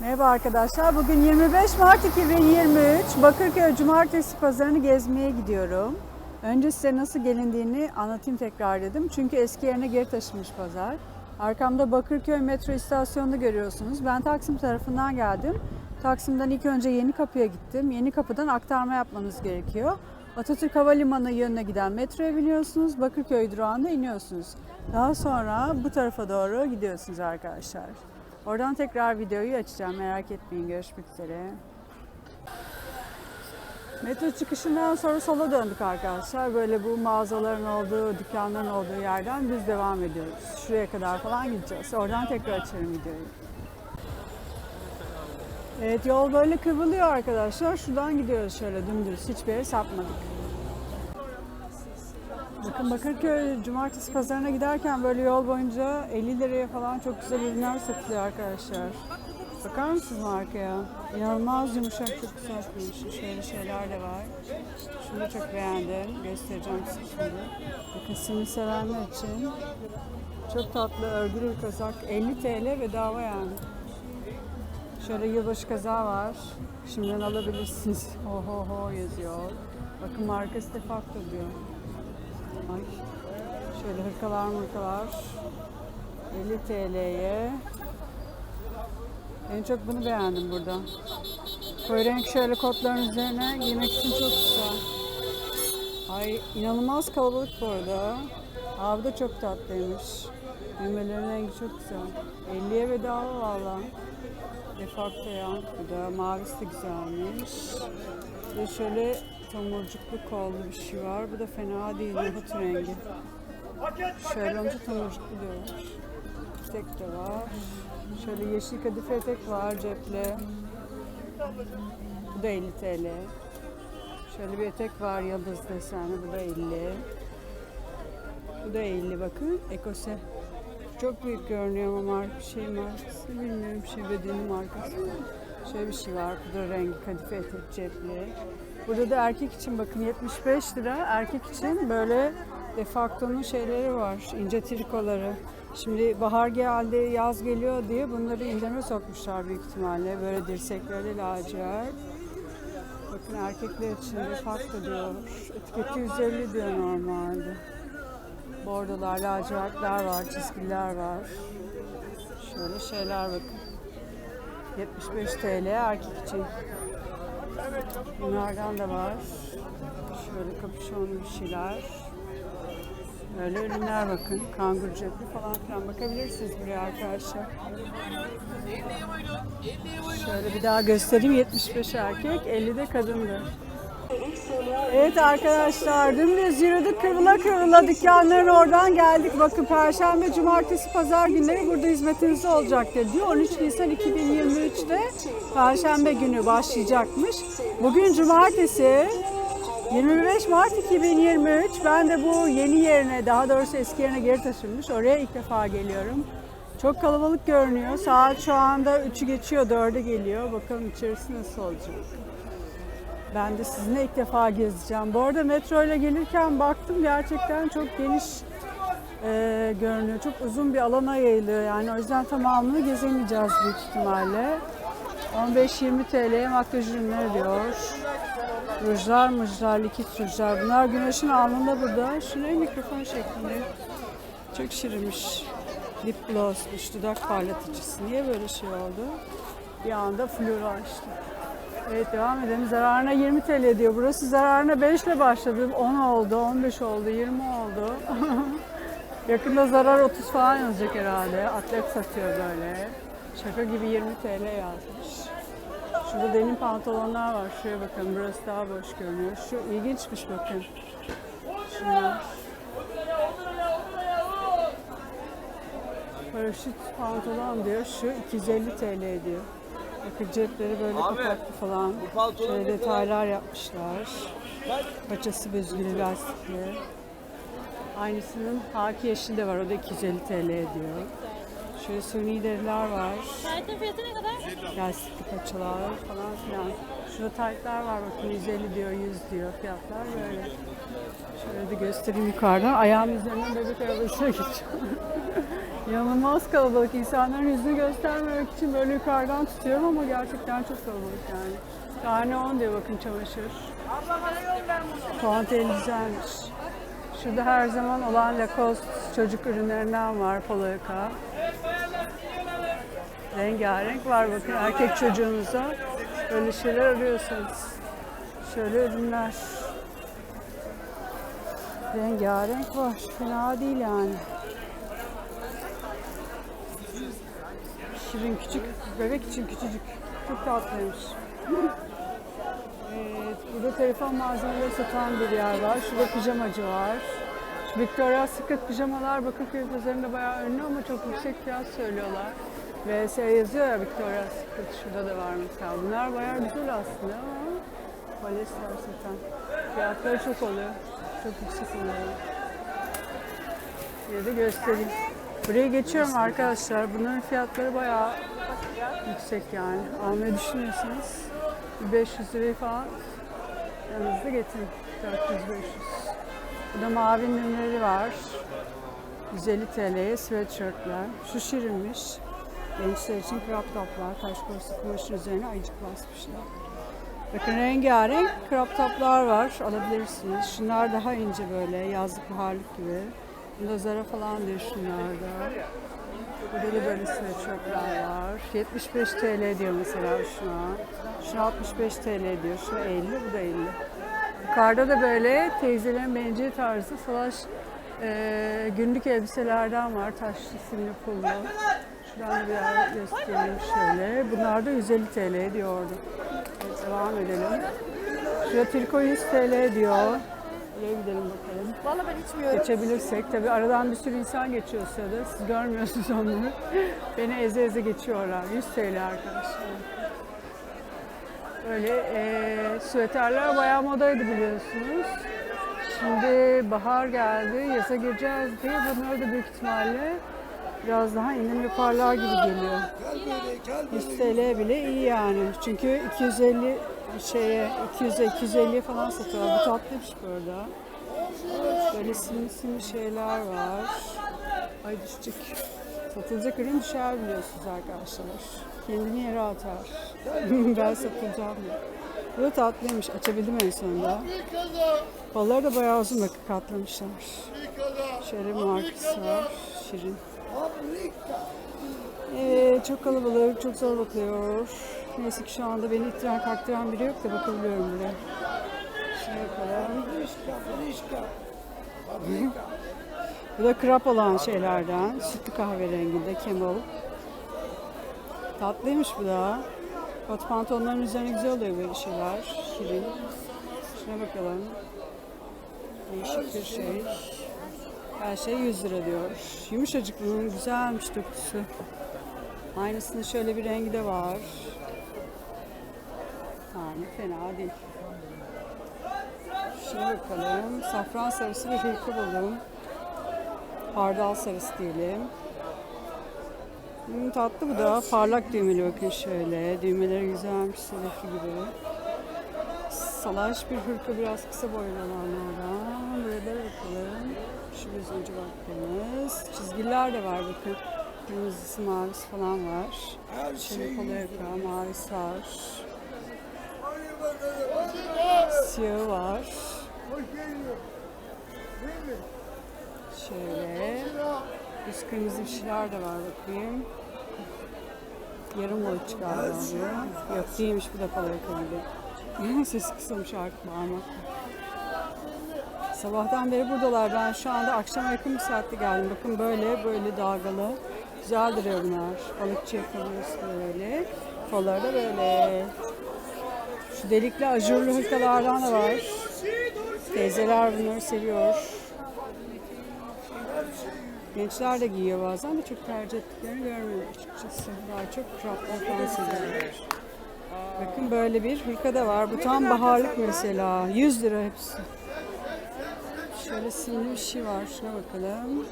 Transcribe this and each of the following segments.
Merhaba arkadaşlar. Bugün 25 Mart 2023. Bakırköy Cumartesi Pazarını gezmeye gidiyorum. Önce size nasıl gelindiğini anlatayım tekrar dedim. Çünkü eski yerine geri taşınmış pazar. Arkamda Bakırköy metro istasyonunu görüyorsunuz. Ben Taksim tarafından geldim. Taksim'den ilk önce Yeni Kapı'ya gittim. Yeni Kapı'dan aktarma yapmanız gerekiyor. Atatürk Havalimanı yönüne giden metroya biniyorsunuz. Bakırköy durağında iniyorsunuz. Daha sonra bu tarafa doğru gidiyorsunuz arkadaşlar. Oradan tekrar videoyu açacağım. Merak etmeyin. Görüşmek üzere. Metro çıkışından sonra sola döndük arkadaşlar. Böyle bu mağazaların olduğu, dükkanların olduğu yerden biz devam ediyoruz. Şuraya kadar falan gideceğiz. Oradan tekrar açarım videoyu. Evet yol böyle kıvrılıyor arkadaşlar. Şuradan gidiyoruz şöyle dümdüz. Hiçbir yere sapmadık. Bakın Bakırköy Cumartesi Pazarına giderken böyle yol boyunca 50 liraya falan çok güzel ürünler satılıyor arkadaşlar. Bakar mısınız markaya? İnanılmaz yumuşak, çok güzel bir Şöyle şeyler de var. Şunu çok beğendim. Göstereceğim size şimdi. Bakın simli sevenler için çok tatlı örgülü kazak. 50 TL bedava yani. Şöyle yılbaşı kazağı var. Şimdiden alabilirsiniz. Ho ho ho yazıyor. Bakın markası de farklı diyor. Ay. Şöyle hırkalar mırkalar. 50 TL'ye. En çok bunu beğendim burada. Koyu renk şöyle kotların üzerine giymek için çok güzel. Ay inanılmaz kalabalık bu arada. Abi de çok tatlıymış. Düğmelerin rengi çok güzel. 50'ye bedava valla. Defakto ya. Bu da mavisi de güzelmiş. Ve şöyle tomurcuklu kollu bir şey var. Bu da fena değil. Nohut rengi. Şöyle olunca tomurcuklu diyorlar. Tek de var. Şöyle yeşil kadife etek var cepli. Bu da 50 TL. Şöyle bir etek var yıldız desenli. Bu da 50. Bu da 50 bakın. Ekose. Çok büyük görünüyor ama marka şey markası bilmiyorum şey bedeni markası. Şöyle bir şey var. Bu da rengi kadife etek cepli. Burada da erkek için bakın 75 lira. Erkek için böyle defaktonun şeyleri var. ince trikoları. Şimdi bahar geldi, yaz geliyor diye bunları indirime sokmuşlar büyük ihtimalle. Böyle dirsekleri lacivert. Bakın erkekler için de farklı diyor. Etiketi 150 diyor normalde. Bordolar, lacivertler var, çizgiler var. Şöyle şeyler bakın. 75 TL erkek için. Bunlardan da var. Şöyle kapüşonlu bir şeyler. Böyle ürünler bakın. Kangur cepli falan filan bakabilirsiniz buraya arkadaşlar. Şöyle bir daha göstereyim. 75 erkek, 50 de kadındı. Evet arkadaşlar dümdüz yürüdük kıvrıla kıvrıla dükkanların oradan geldik. Bakın Perşembe, Cumartesi, Pazar günleri burada hizmetinizde olacaktır diyor. 13 Nisan 2023'te Perşembe günü başlayacakmış. Bugün Cumartesi 25 Mart 2023. Ben de bu yeni yerine daha doğrusu eski yerine geri taşınmış. Oraya ilk defa geliyorum. Çok kalabalık görünüyor. Saat şu anda 3'ü geçiyor, 4'e geliyor. Bakalım içerisi nasıl olacak. Ben de sizinle ilk defa gezeceğim. Bu arada metro ile gelirken baktım gerçekten çok geniş e, görünüyor. Çok uzun bir alana yayılıyor yani o yüzden tamamını gezemeyeceğiz büyük ihtimalle. 15-20 TL makyaj ürünleri diyor. Rujlar, mujlar, likit rujlar. Bunlar güneşin alnında burada. Şuraya mikrofon şeklinde. Çok şirinmiş. Lip gloss, dış dudak parlatıcısı. Niye böyle şey oldu? Bir anda flora açtı. Evet devam edelim. Zararına 20 TL diyor. Burası zararına 5 ile başladı. 10 oldu, 15 oldu, 20 oldu. Yakında zarar 30 falan yazacak herhalde. Atlet satıyor böyle. Şaka gibi 20 TL yazmış. Şurada denim pantolonlar var. Şuraya bakın. Burası daha boş görünüyor. Şu ilginçmiş bakın. Şunlar. Paraşüt pantolon diyor. Şu 250 TL diyor. Bakın cepleri böyle kapaklı falan. Şöyle detaylar yapmışlar. Paçası büzgülü lastikli. Aynısının haki yeşil de var. O da 250 TL diyor. Şöyle suni deriler var. Taytın fiyatı ne kadar? Lastikli paçalar falan filan. Şurada taytlar var bakın 150 diyor, 100 diyor fiyatlar böyle. Şöyle de göstereyim yukarıdan. Ayağım üzerinden bebek arabasına geçiyor. İnanılmaz kalabalık. İnsanların yüzünü göstermemek için böyle yukarıdan tutuyorum ama gerçekten çok kalabalık yani. Tane 10 diyor bakın çamaşır. Puantiyeli güzelmiş. Şurada her zaman olan Lacoste çocuk ürünlerinden var polo yaka. Rengarenk var bakın erkek çocuğunuza öyle şeyler arıyorsanız. Şöyle ürünler. Rengarenk var. Fena değil yani. Şirin küçük, bebek için küçücük. Çok tatlıymış. Evet, burada telefon malzemeleri satan bir yer var. Şurada pijamacı var. Şu Victoria's Secret pijamalar Bakırköy pazarında bayağı ünlü ama çok yüksek fiyat söylüyorlar. VS yazıyor ya Victoria's Secret. Şurada da var mesela. Bunlar bayağı güzel aslında ama polyester satan. Fiyatları çok oluyor. Çok yüksek oluyor. Bir de göstereyim. Buraya geçiyorum arkadaşlar. Bunların fiyatları bayağı yüksek yani. Almayı düşünüyorsanız bir 500 lirayı falan yanınızda getirin. 400-500. Burada mavi ürünleri var. 150 TL'ye sweatshirtler. Şu şirinmiş. Gençler için crop toplar. Taş korusu kumaşın üzerine ayıcık basmışlar. Bakın rengarenk crop toplar var. Alabilirsiniz. Şunlar daha ince böyle. Yazlık baharlık gibi. Bunda Zara falan diyor şunlarda. Burada da böyle sweatshirtler var. 75 TL diyor mesela şuna. Şuna 65 TL diyor. Şuna 50, bu da 50. Yukarıda da böyle teyzelerin beğeneceği tarzı salaş e, günlük elbiselerden var. Taşlı, simli, pullu. Şuradan da biraz göstereyim şöyle. Bunlar da 150 TL diyordu. Evet, devam edelim. Şurada triko 100 TL diyor. Buraya gidelim bakalım. Valla ben içmiyorum. Geçebilirsek. Tabii aradan bir sürü insan geçiyor sırada. Siz görmüyorsunuz onları. Beni eze eze geçiyorlar. 100 TL arkadaşlar. Böyle e, süveterler bayağı modaydı biliyorsunuz. Şimdi bahar geldi, yaza gireceğiz diye bunları da büyük ihtimalle biraz daha indirim yaparlar gibi geliyor. 100 TL bile iyi yani. Çünkü 250 şeye 200'e 250 falan satıyorlar. Bu tatlıymış burada. Böyle simli şeyler var. Ay düşecek. Satılacak ürün düşer biliyorsunuz arkadaşlar. Kendini yere atar. ben satılacağım ya. Bu tatlıymış. Açabildim en sonunda. Balları da bayağı uzun bakın katlamışlar. Şöyle markası var. Şirin. Evet, çok kalabalık, çok zor bakılıyor. Neyse ki şu anda beni ittiren kalktıran biri yok da bakabiliyorum buraya. Şöyle bakalım. Bu da krap olan şeylerden. Sütlü kahverenginde Camel. Tatlıymış bu da. Kot pantolonların üzerine güzel oluyor böyle şeyler. Şirin. Şuna bakalım. Değişik bir şey. Her şey 100 lira diyor. Yumuşacık bunun güzelmiş dokusu. Aynısının şöyle bir rengi de var. Yani fena değil. Şimdi bakalım. Safran sarısı bir hırka buldum. Hardal sarısı diyelim. Hmm, tatlı bu da. Parlak düğmeli bakın şöyle. Düğmeleri güzelmiş. Sedefli gibi. Salaş bir hırka biraz kısa boylu olanlardan. Böyle bakalım. Şu biraz önce baktığımız. Çizgiler de var bakın. Kırmızısı, mavisi falan var. Şöyle polo yaka, mavisi var. Siyahı var. Şöyle. Üst kırmızı bir şeyler de var bakayım. Yarım boyut bu. Yok değilmiş bu da polo yaka gibi. Sesi kısamış artık bağırmak. Sabahtan beri buradalar. Ben şu anda akşama yakın bir saatte geldim. Bakın böyle böyle dalgalı. Güzel duruyor. Balıkçı yakalıyorsun böyle. Kolları da böyle. Şu delikli ajurlu hırkalardan da var. Teyzeler bunları seviyor. Gençler de giyiyor bazen de çok tercih ettiklerini görmüyorum açıkçası. Daha çok croplar falan. Bakın böyle bir hırka da var. Bu tam baharlık mesela. 100 lira hepsi. Şöyle simli bir şey var. Şuna bakalım.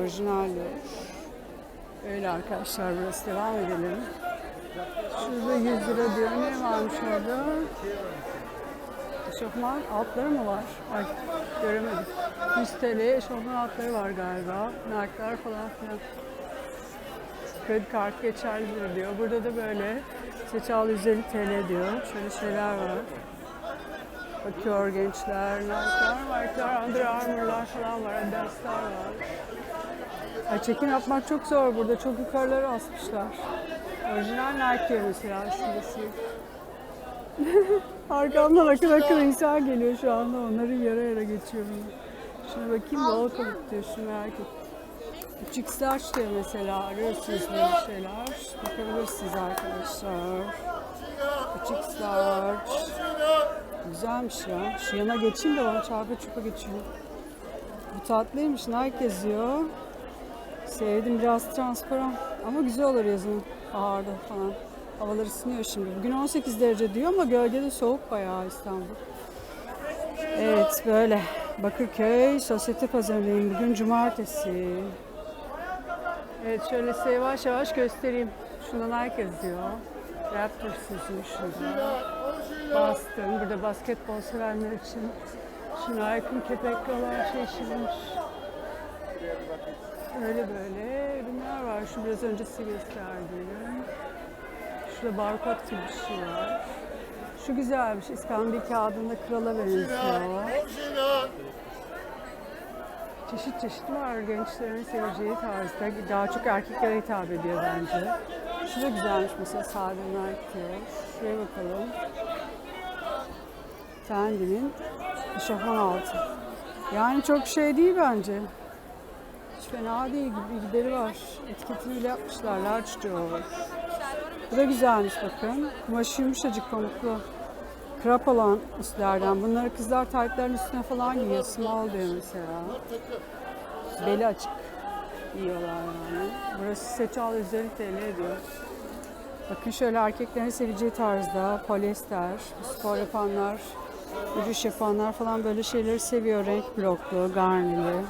Orijinal diyor. Öyle arkadaşlar burası. Devam edelim. Şurada 100 lira diyor. Ne varmış orada? Eşofman altları mı var? Ay Göremedim. 100 TL'ye eşofman altları var galiba. Nike'lar falan filan. Kredi kartı geçerlidir diyor. Burada da böyle seçal 150 TL diyor. Şöyle şeyler var. Bakıyor gençler, Nike'lar, Nike'lar, Under Armour'lar falan var, Adidas'lar var. Ay çekim yapmak çok zor burada. Çok yukarılara asmışlar. Orijinal Nike mesela şurası. Arkamdan akın akın insan geliyor şu anda. Onları yara yara geçiyorum. Şuna bakayım da o kalıp diyor. Şunu merak ettim. 3x large diyor mesela. Arıyorsunuz böyle şeyler. Bakabilirsiniz arkadaşlar. 3x large. Güzelmiş ya. Şu yana geçeyim de bana çarpı çupa geçiyor. Bu tatlıymış. Nike yazıyor. Sevdim biraz transparan ama güzel olur yazın baharda falan. Havalar ısınıyor şimdi. Bugün 18 derece diyor ama gölgede soğuk bayağı İstanbul. Evet böyle. Bakırköy Sosyete Pazarı'ndayım. Bugün cumartesi. Evet şöyle size yavaş yavaş göstereyim. Şunda Nike yazıyor. Raptors yazıyor şurada. Bastım. Burada basketbol sevenler için. Şu Nike'ın kepekkalar şaşırmış. Öyle böyle ürünler var. Şu biraz önce size gösterdiğim. Şurada barkod gibi bir şey var. Şu güzelmiş. İskambil kağıdında krala benziyor. Çeşit çeşit var. Gençlerin seveceği tarzda. Daha çok erkeklere hitap ediyor bence. Şu da güzelmiş mesela sade Nike diyor. Şuraya bakalım. Fendi'nin eşofman altı. Yani çok şey değil bence. Fena değil gibi gideri var. Etiketini bile yapmışlar. Large diyor. Bu da güzelmiş bakın. Kumaşı yumuşacık pamuklu. Krap olan üstlerden. Bunları kızlar taytların üstüne falan giyiyor. Small diyor mesela. Beli açık giyiyorlar yani. Burası seçal 150 TL diyor. Bakın şöyle erkeklerin seveceği tarzda polyester, spor yapanlar, yürüyüş yapanlar falan böyle şeyleri seviyor. Renk bloklu, garnili.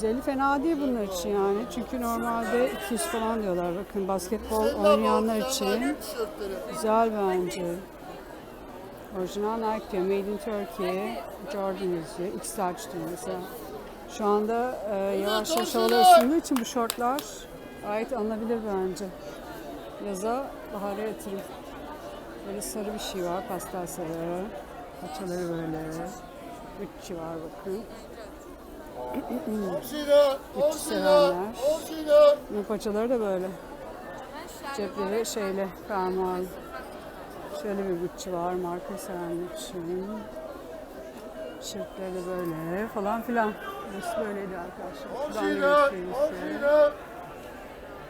150 fena değil bunlar için yani. Çünkü normalde 200 falan diyorlar. Bakın basketbol oynayanlar için güzel bence. Orijinal Nike diyor. Made in Turkey. Jordan yazıyor. X large diyor mesela. Şu anda e, yavaş yavaş havalar ısındığı için bu şortlar gayet alınabilir bence. Yaza bahara yatırım. Böyle sarı bir şey var. Pastel sarı. Paçaları böyle. Gucci var bakın. Gucci sevenler. Bu paçaları da böyle. Cepleri şeyle fermuarlı. Şöyle bir Gucci var marka sevenler için. Tişörtleri de böyle falan filan. Burası böyleydi arkadaşlar. Şuradan da.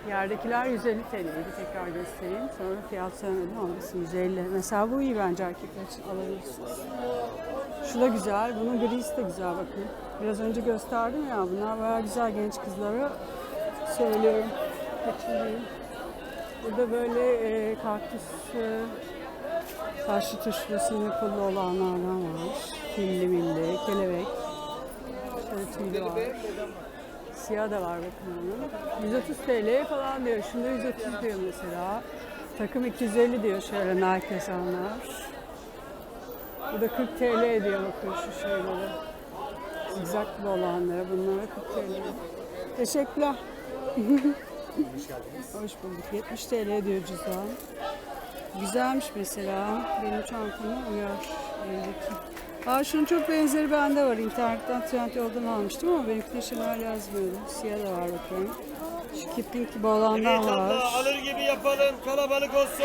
Yerdekiler 150 TL'ydi. Tekrar göstereyim. Sonra fiyat söylemedim ama burası 150. Mesela bu iyi bence erkekler için alabilirsiniz. Şu da güzel. Bunun grisi de güzel bakın. Biraz önce gösterdim ya. Bunlar bayağı güzel genç kızlara söylüyorum. Kaçırmayın. Burada böyle e, kaktüs e, taşlı tuşlu sinirpullu olanlardan var. Filli milli, kelebek. Şöyle tüylü var. Siyah da var bakın onun. 130 TL falan diyor. Şunda 130 diyor mesela. Takım 250 diyor şöyle Nike yazanlar. Bu da 40 TL ediyor bakın şu şeyleri. Zigzaglı olanlara bunlara 40 TL. Teşekkürler. Hoş bulduk. 70 TL diyor cüzdan. Güzelmiş mesela. Benim çantama uyar. Evdeki. Aa şunun çok benzeri bende var. İnternetten Trendyol'dan almıştım ama benimkinde Chanel yazmıyordu. Siyah da var bakın. Şu Kipling gibi olandan var. Alır gibi yapalım kalabalık olsun.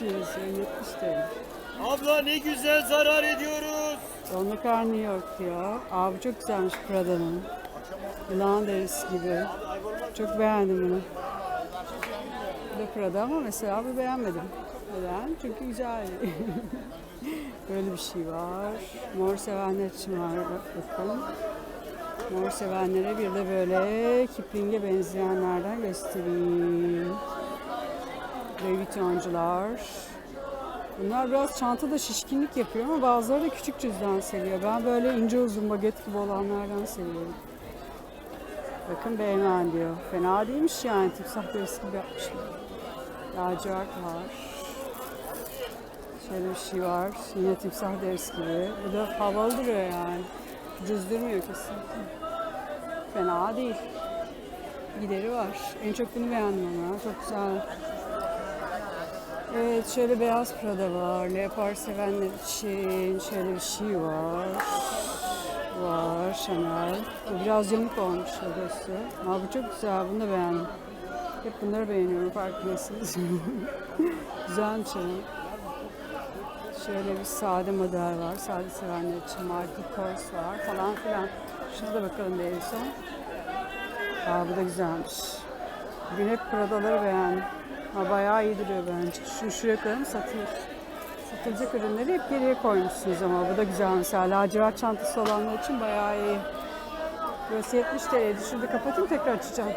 Yazıyor, 70 TL. Abla ne güzel zarar ediyoruz. Donla Kar New York diyor. Aa bu çok güzelmiş Prada'nın. Yılan derisi gibi. Çok beğendim bunu. Bu da Prada ama mesela bu beğenmedim. Neden? Çünkü güzel. Böyle bir şey var. Mor sevenler için var. Bak bakın. Mor sevenlere bir de böyle Kipling'e benzeyenlerden göstereyim. Louis Vuitton'cular. Bunlar biraz çantada şişkinlik yapıyor ama bazıları da küçük cüzdan seviyor. Ben böyle ince uzun baget gibi olanlardan seviyorum. Bakın beğenen diyor. Fena değilmiş yani. Timsah derisi gibi yapmışlar. Lacivert var. Şöyle bir şey var. Yine timsah derisi gibi. Bu da havalı duruyor yani. Düz durmuyor kesinlikle. Fena değil. Gideri var. En çok bunu beğendim ama. Çok güzel. Evet şöyle beyaz Prada var. Leopar sevenler için şöyle bir şey var. Var Chanel. Bu biraz yamuk olmuş şurası. Ama bu çok güzel. Bunu da beğendim. Hep bunları beğeniyorum farkındaysanız. Güzelmiş ama. Şöyle bir sade model var. Sade sevenler için Michael Kors var falan filan. Şuna da bakalım bir en son. Aa bu da güzelmiş. Bugün hep Prada'ları beğendim. Ha, bayağı iyi duruyor bence. Şu şuraya koyalım satılır. Satılacak ürünleri hep geriye koymuşsunuz ama bu da güzel mesela. Lacivert çantası olanlar için bayağı iyi. Burası 70 TL. Şurada kapatayım tekrar açacağım.